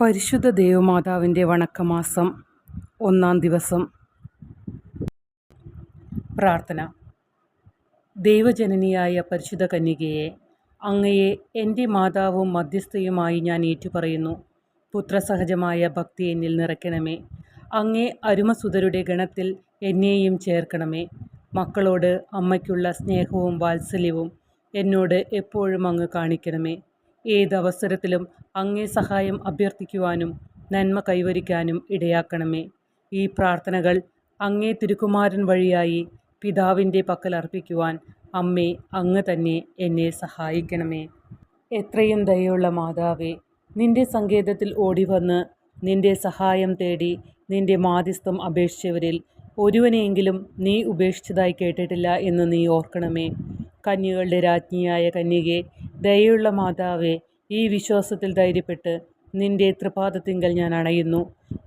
പരിശുദ്ധ ദേവമാതാവിന്റെ വണക്കമാസം ഒന്നാം ദിവസം. പ്രാർത്ഥന. ദൈവജനനിയായ പരിശുദ്ധ കന്യകയെ അങ്ങയെ എന്റെ മാതാവും മധ്യസ്ഥയുമായി ഞാൻ ഏറ്റുപറയുന്നു. പുത്രസഹജമായ ഭക്തി എന്നിൽ നിറയ്ക്കണമേ. അങ്ങേ അരുമസുതരുടെ ഗണത്തിൽ എന്നെയും ചേർക്കണമേ. മക്കളോട് അമ്മയ്ക്കുള്ള സ്നേഹവും വാത്സല്യവും എന്നോട് എപ്പോഴും അങ്ങ് കാണിക്കണമേ. ഏതവസരത്തിലും അങ്ങേ സഹായം അഭ്യർത്ഥിക്കുവാനും നന്മ കൈവരിക്കാനും ഇടയാക്കണമേ. ഈ പ്രാർത്ഥനകൾ അങ്ങേ തിരുക്കുമാരൻ വഴിയായി പിതാവിന്റെ പക്കൽ അർപ്പിക്കുവാൻ അമ്മേ അങ്ങ് തന്നെ എന്നെ സഹായിക്കണമേ. എത്രയും ദയുള്ള മാതാവേ നിന്റെ സങ്കേതത്തിൽ ഓടിവന്ന് നിന്റെ സഹായം തേടി നിന്റെ മാധ്യസ്ഥം അപേക്ഷിച്ചവരിൽ ഒരുവനെയെങ്കിലും നീ ഉപേക്ഷിച്ചതായി കേട്ടിട്ടില്ല എന്ന് നീ ഓർക്കണമേ. കന്യകളുടെ രാജ്ഞിയായ കന്യകെ ദയുള്ള മാതാവേ ഈ വിശ്വാസത്തിൽ ധൈര്യപ്പെട്ട് നിന്റെ തൃപാദത്തിങ്കൽ ഞാൻ അണയുന്നു.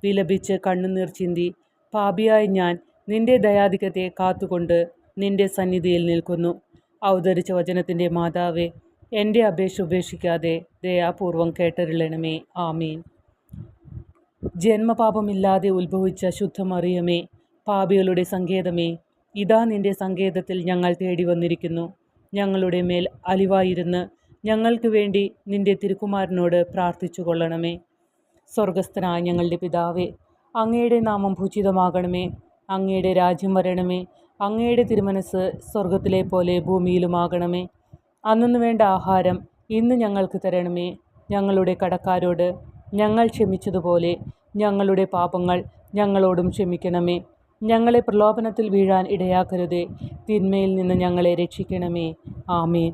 വിലപിച്ച് കണ്ണുനീർ ചിന്തി പാപിയായ ഞാൻ നിന്റെ ദയാധികത്തെ കാത്തുകൊണ്ട് നിന്റെ സന്നിധിയിൽ നിൽക്കുന്നു. അവതരിച്ച വചനത്തിന്റെ മാതാവേ എന്റെ അപേക്ഷ ഉപേക്ഷിക്കാതെ ദയാപൂർവം കേട്ടരുളണമേ. ആമീൻ. ജന്മപാപമില്ലാതെ ഉത്ഭവിച്ച ശുദ്ധമറിയമേ പാപികളുടെ സങ്കേതമേ ഇതാ നിന്റെ സങ്കേതത്തിൽ ഞങ്ങൾ തേടി വന്നിരിക്കുന്നു ഞങ്ങളുടെ മേൽ അലിവായിരുന്ന് ഞങ്ങൾക്ക് വേണ്ടി നിന്റെ തിരുക്കുമാരനോട് പ്രാർത്ഥിച്ചു കൊള്ളണമേ സ്വർഗസ്ഥനായ ഞങ്ങളുടെ പിതാവേ അങ്ങയുടെ നാമം ഭൂചിതമാകണമേ അങ്ങയുടെ രാജ്യം വരണമേ. അങ്ങയുടെ തിരുമനസ് സ്വർഗത്തിലെ പോലെ ഭൂമിയിലുമാകണമേ. അന്നു വേണ്ട ആഹാരം ഇന്ന് ഞങ്ങൾക്ക് തരണമേ. ഞങ്ങളുടെ കടക്കാരോട് ഞങ്ങൾ ക്ഷമിച്ചതുപോലെ ഞങ്ങളുടെ പാപങ്ങൾ ഞങ്ങളോടും ക്ഷമിക്കണമേ. ഞങ്ങളെ പ്രലോഭനത്തിൽ വീഴാൻ ഇടയാക്കരുതേ. തിന്മയിൽ നിന്ന് ഞങ്ങളെ രക്ഷിക്കണമേ. ആമേൻ.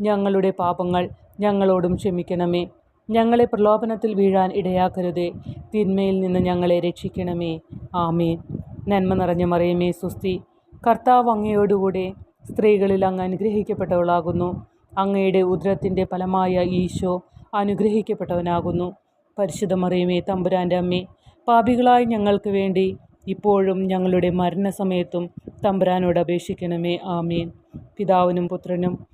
ഞങ്ങളുടെ പാപങ്ങൾ ഞങ്ങളോടും ക്ഷമിക്കണമേ. ഞങ്ങളെ പ്രലോഭനത്തിൽ വീഴാൻ ഇടയാക്കരുതേ. തിന്മയിൽ നിന്ന് ഞങ്ങളെ രക്ഷിക്കണമേ. ആമേൻ. നന്മ നിറഞ്ഞ മറിയമേ സുസ്തി. കർത്താവ് അങ്ങയോടുകൂടെ സ്ത്രീകളിൽ അങ്ങ് അനുഗ്രഹിക്കപ്പെട്ടവളാകുന്നു. അങ്ങയുടെ ഉദരത്തിന്റെ ഫലമായ ഈശോ അനുഗ്രഹിക്കപ്പെട്ടവനാകുന്നു. പരിശുദ്ധ മറിയമേ തമ്പുരാന്റെ അമ്മേ പാപികളായി ഞങ്ങൾക്ക് വേണ്ടി ഇപ്പോഴും ഞങ്ങളുടെ മരണസമയത്തും തമ്പുരാനോട് അപേക്ഷിക്കണമേ. ആമീൻ. പിതാവിനും പുത്രനും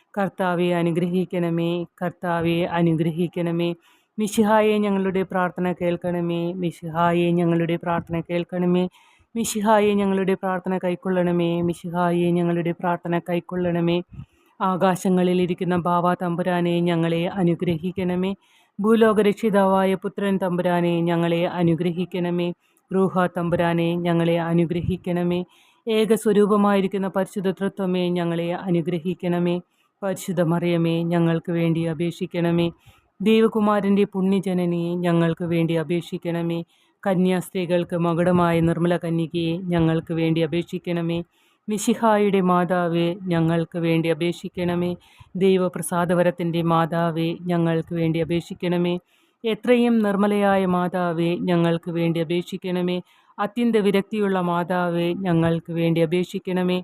കർത്താവെ അനുഗ്രഹിക്കണമേ. കർത്താവെ അനുഗ്രഹിക്കണമേ. മിഷിഹായെ ഞങ്ങളുടെ പ്രാർത്ഥന കേൾക്കണമേ. മിഷിഹായെ ഞങ്ങളുടെ പ്രാർത്ഥന കേൾക്കണമേ. മിഷിഹായെ ഞങ്ങളുടെ പ്രാർത്ഥന കൈക്കൊള്ളണമേ. മിഷിഹായെ ഞങ്ങളുടെ പ്രാർത്ഥന കൈക്കൊള്ളണമേ. ആകാശങ്ങളിലിരിക്കുന്ന ബാവ തമ്പുരാനെ ഞങ്ങളെ അനുഗ്രഹിക്കണമേ. ഭൂലോകരക്ഷിതാവായ പുത്രൻ തമ്പുരാനെ ഞങ്ങളെ അനുഗ്രഹിക്കണമേ. റൂഹ തമ്പുരാനെ ഞങ്ങളെ അനുഗ്രഹിക്കണമേ. ഏകസ്വരൂപമായിരിക്കുന്ന പരിശുദ്ധ തൃത്വമേ ഞങ്ങളെ അനുഗ്രഹിക്കണമേ. പരിശുദ്ധ മറിയമേ ഞങ്ങൾക്ക് വേണ്ടി അപേക്ഷിക്കണമേ. ദേവകുമാരന്റെ പുണ്യജനനിയെ ഞങ്ങൾക്ക് വേണ്ടി അപേക്ഷിക്കണമേ. കന്യാസ്ത്രീകൾക്ക് മകുടമായ നിർമ്മല കന്യകയെ ഞങ്ങൾക്ക് വേണ്ടി അപേക്ഷിക്കണമേ. മിശിഹായുടെ മാതാവേ ഞങ്ങൾക്ക് വേണ്ടി അപേക്ഷിക്കണമേ. ദൈവപ്രസാദവരത്തിന്റെ മാതാവേ ഞങ്ങൾക്ക് വേണ്ടി അപേക്ഷിക്കണമേ. എത്രയും നിർമ്മലയായ മാതാവേ ഞങ്ങൾക്ക് വേണ്ടി അപേക്ഷിക്കണമേ. അത്യന്ത വിരക്തിയുള്ള മാതാവേ ഞങ്ങൾക്ക് വേണ്ടി അപേക്ഷിക്കണമേ.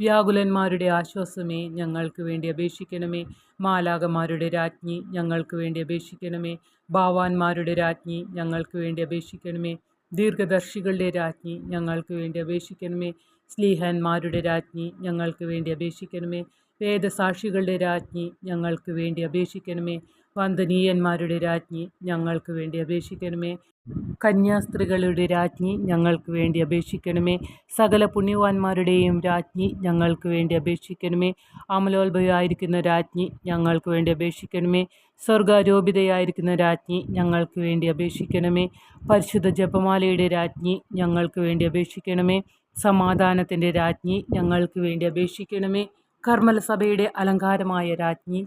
വ്യാകുലന്മാരുടെ ആശ്വാസമേ ഞങ്ങൾക്ക് വേണ്ടി അപേക്ഷിക്കണമേ. മാലാകമാരുടെ രാജ്ഞി ഞങ്ങൾക്ക് വേണ്ടി അപേക്ഷിക്കണമേ. ഭാവാന്മാരുടെ രാജ്ഞി ഞങ്ങൾക്ക് വേണ്ടി അപേക്ഷിക്കണമേ. ദീർഘദർശികളുടെ രാജ്ഞി ഞങ്ങൾക്ക് വേണ്ടി അപേക്ഷിക്കണമേ. സ്ലീഹന്മാരുടെ രാജ്ഞി ഞങ്ങൾക്ക് വേണ്ടി അപേക്ഷിക്കണമേ. വേദസാക്ഷികളുടെ രാജ്ഞി ഞങ്ങൾക്ക് വേണ്ടി അപേക്ഷിക്കണമേ. വന്ദനീയന്മാരുടെ രാജ്ഞി ഞങ്ങൾക്ക് വേണ്ടി അപേക്ഷിക്കണമേ. കന്യാസ്ത്രീകളുടെ രാജ്ഞി ഞങ്ങൾക്ക് വേണ്ടി അപേക്ഷിക്കണമേ. സകല പുണ്യവാന്മാരുടെയും രാജ്ഞി ഞങ്ങൾക്ക് വേണ്ടി അപേക്ഷിക്കണമേ. അമലോത്ഭവയായിരിക്കുന്ന രാജ്ഞി ഞങ്ങൾക്ക് വേണ്ടി അപേക്ഷിക്കണമേ. സ്വർഗാരോപിതയായിരിക്കുന്ന രാജ്ഞി ഞങ്ങൾക്ക് വേണ്ടി അപേക്ഷിക്കണമേ. പരിശുദ്ധ ജപമാലയുടെ രാജ്ഞി ഞങ്ങൾക്ക് വേണ്ടി അപേക്ഷിക്കണമേ. സമാധാനത്തിന്റെ രാജ്ഞി ഞങ്ങൾക്ക് വേണ്ടി അപേക്ഷിക്കണമേ. കർമ്മലസഭയുടെ അലങ്കാരമായ രാജ്ഞി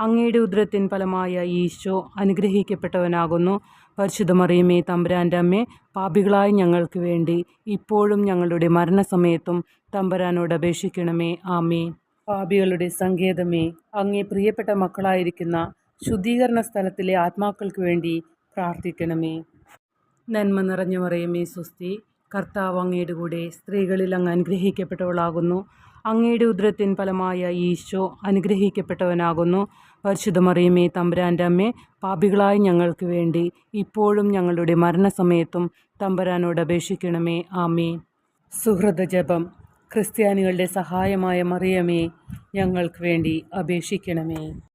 അങ്ങയുടെ ഉദരത്തിൻ ഫലമായ ഈശോ അനുഗ്രഹിക്കപ്പെട്ടവനാകുന്നു. പരിശുദ്ധ മറിയമേ തമ്പുരാന്റെ അമ്മേ പാപികളായ ഞങ്ങൾക്ക് വേണ്ടി ഇപ്പോഴും ഞങ്ങളുടെ മരണസമയത്തും തമ്പുരാനോട് അപേക്ഷിക്കണമേ. ആമേ പാപികളുടെ സങ്കേതമേ അങ്ങേ പ്രിയപ്പെട്ട മക്കളായിരിക്കുന്ന ശുദ്ധീകരണ സ്ഥലത്തിലെ ആത്മാക്കൾക്ക് വേണ്ടി പ്രാർത്ഥിക്കണമേ. നന്മ നിറഞ്ഞ മറിയമേ സ്വസ്തി. കർത്താവ് അങ്ങയുടെ കൂടെ സ്ത്രീകളിൽ അങ്ങ് അനുഗ്രഹിക്കപ്പെട്ടവളാകുന്നു. അങ്ങയുടെ ഉദരത്തിൻ ഫലമായ ഈശോ അനുഗ്രഹിക്കപ്പെട്ടവനാകുന്നു. പരിശുദ്ധ മറിയമേ തമ്പുരാന്റെ അമ്മേ പാപികളായ ഞങ്ങൾക്ക് വേണ്ടി ഇപ്പോഴും ഞങ്ങളുടെ മരണസമയത്തും തമ്പുരാനോട് അപേക്ഷിക്കണമേ. ആമേ സുഹൃത ജപം ക്രിസ്ത്യാനികളുടെ സഹായമായ മറിയമേ ഞങ്ങൾക്ക് വേണ്ടി അപേക്ഷിക്കണമേ.